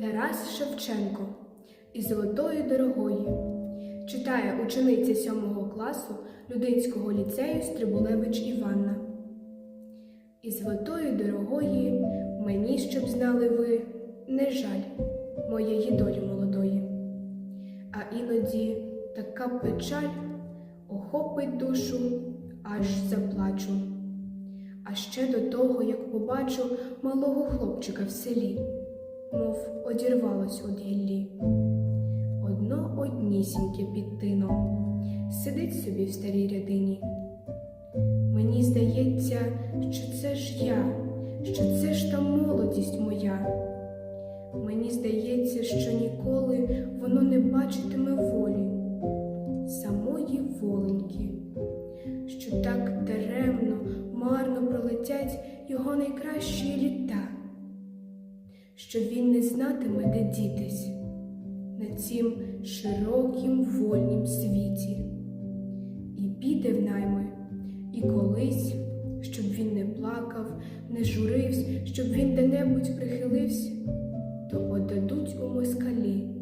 Тарас Шевченко із золотої дорогої читає учениця сьомого класу Людинського ліцею Стрибулевич Іванна. Із золотої дорогої мені, щоб знали ви, не жаль моєї долі молодої. А іноді така печаль охопить душу, аж заплачу. А ще до того, як побачу малого хлопчика в селі, мов одірвалось од гіллі. Одно однісіньке під тином сидить собі в старій рядині. Мені здається, що це ж я, що це ж та молодість моя. Мені здається, що ніколи воно не бачитиме волі, самої воленьки, що так даремно, марно пролетять його найкращі літа, що він не знатиме, де дітись на цім широкім вольнім світі, і піде в найми, і колись, щоб він не плакав, не журився, щоб він де-небудь прихилився, то отдадуть у москалі